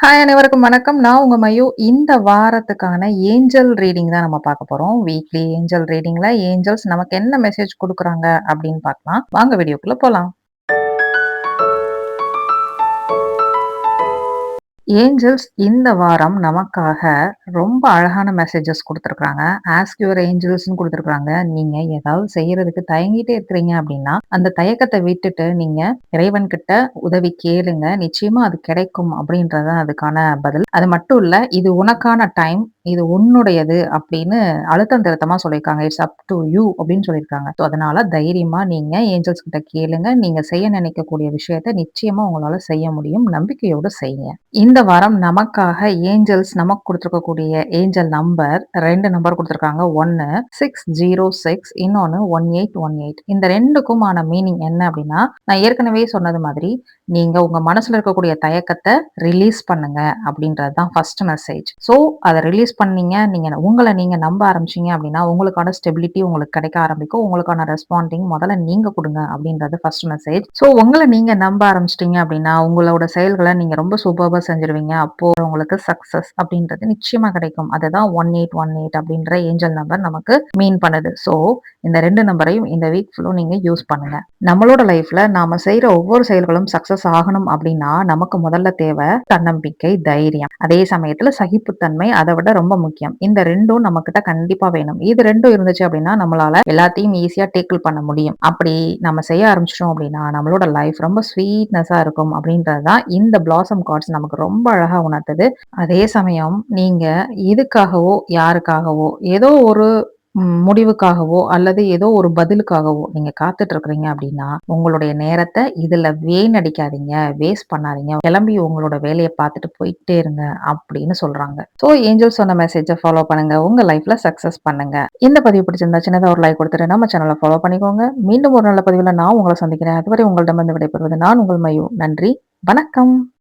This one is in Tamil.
ஹாய் அனைவருக்கும் வணக்கம். நான் உங்க மயு. இந்த வாரத்துக்கான ஏஞ்சல் ரீடிங் தான் நம்ம பார்க்க போறோம். வீக்லி ஏஞ்சல் ரீடிங்ல ஏஞ்சல்ஸ் நமக்கு என்ன மெசேஜ் கொடுக்குறாங்க அப்படின்னு பார்க்கலாம். வாங்க வீடியோக்குள்ள போலாம். ஏஞ்சல்ஸ் இந்த வாரம் நமக்காக ரொம்ப அழகான மெசேஜஸ் கொடுத்துருக்காங்க ஆஸ்க் யுவர் ஏஞ்சல்ஸ்னு கொடுத்துருக்காங்க நீங்க ஏதாவது செய்யறதுக்கு தயங்கிட்டே இருக்கிறீங்க அப்படின்னா அந்த தயக்கத்தை விட்டுட்டு நீங்க இறைவன் கிட்ட உதவி கேளுங்க. நிச்சயமா அது கிடைக்கும் அப்படின்றத அதுக்கான பதில். அது மட்டும் இல்ல இது உனக்கான டைம் இது உன்னுடையது அப்படின்னு அழுத்தம் திருத்தமா சொல்லியிருக்காங்க. இட்ஸ் அப் டு யூ அப்படின்னு சொல்லியிருக்காங்க. ஸோ அதனால தைரியமா நீங்க ஏஞ்சல்ஸ் கிட்ட கேளுங்க. நீங்க செய்ய நினைக்கக்கூடிய விஷயத்த நிச்சயமா உங்களால செய்ய முடியும். நம்பிக்கையோடு செய்யுங்க. இந்த வாரம் நமக்காக ஏஞ்சல்ஸ் நமக்கு கொடுத்துருக்கக்கூடிய ஏஞ்சல் நம்பர் ரெண்டு நம்பர் கொடுத்துருக்காங்க. ஒன்னு சிக்ஸ் ஜீரோ சிக்ஸ் இன்னொன்னு ஒன் எயிட் ஒன் எயிட் இந்த ரெண்டுக்குமான மீனிங் என்ன அப்படின்னா நான் ஏற்கனவே சொன்னது மாதிரி நீங்க உங்க மனசுல இருக்கக்கூடிய தயக்கத்தை ரிலீஸ் பண்ணுங்க அப்படின்றது தான் ஃபர்ஸ்ட் மெசேஜ் ஸோ அதை ரிலீஸ் பண்ணீங்க நீங்கள் உங்களை நீங்கள் நம்ப ஆரம்பிச்சீங்க அப்படின்னா உங்களுக்கான ஸ்டெபிலிட்டி உங்களுக்கு கிடைக்க ஆரம்பிக்கும். உங்களுக்கான ரெஸ்பாண்டிங் முதல்ல நீங்க கொடுங்க அப்படின்றது ஃபர்ஸ்ட் மெசேஜ் ஸோ உங்களை நீங்க நம்ப ஆரம்பிச்சிட்டீங்க அப்படின்னா உங்களோட செயல்களை நீங்கள் ரொம்ப சூப்பராக செஞ்சிருவீங்க. அப்போ உங்களுக்கு சக்ஸஸ் அப்படின்றது நிச்சயமா கிடைக்கும். அதுதான் ஒன் எயிட் ஒன் எயிட் அப்படின்ற ஏஞ்சல் நம்பர் நமக்கு மீன் பண்ணுது. ஸோ இந்த ரெண்டு நம்பரையும் இந்த வீக் ஃபுல்லும் நீங்க யூஸ் பண்ணுங்க. நம்மளோட லைஃப்ல நாம செய்யற ஒவ்வொரு செயல்களும் சக்சஸ் ஆகணும் அப்படின்னா நமக்கு முதல்ல தேவை தன்னம்பிக்கை தைரியம். அதே சமயத்துல சகிப்புத்தன்மை அதை விட ரொம்ப ரொம்ப முக்கியம். இந்த ரெண்டும் நம்ம கிட்ட கண்டிப்பா வேணும். இது ரெண்டும் இருந்துச்சு அப்படின்னா நம்மளால எல்லாத்தையும் ஈஸியா டேக்கிள் பண்ண முடியும். அப்படி நம்ம செய்ய ஆரம்பிச்சிட்டோம் அப்படின்னா நம்மளோட லைஃப் ரொம்ப ஸ்வீட்னஸா இருக்கும் அப்படின்றதுதான் இந்த பிளாசம் கார்ட்ஸ் நமக்கு ரொம்ப அழகா உணர்த்துது. அதே சமயம் நீங்க இதுக்காகவோ யாருக்காகவோ ஏதோ ஒரு முடிவுக்காகவோ அல்லது ஏதோ ஒரு பதிலுக்காகவோ நீங்க காத்துட்டு இருக்கிறீங்க அப்படின்னா உங்களுடைய நேரத்தை இதுல வீணடிக்காதீங்க வேஸ்ட் பண்ணாதீங்க. கிளம்பி உங்களோட வேலையை பார்த்துட்டு போயிட்டே இருங்க அப்படின்னு சொல்றாங்க. ஸோ ஏஞ்சல் சொன்ன மெசேஜை ஃபாலோ பண்ணுங்க. உங்க லைஃப்ல சக்சஸ் பண்ணுங்க. இந்த பதிவு பிடிச்சிருந்தா சின்னதாக ஒரு லைக் கொடுத்துட்டு நம்ம சேனலை ஃபாலோ பண்ணிக்கோங்க. மீண்டும் ஒரு நல்ல பதிவில் நான் உங்களை சந்திக்கிறேன். அதுவரை உங்களிடம் வந்து விடைபெறுவது நான் உங்கள் மயு. நன்றி. வணக்கம்.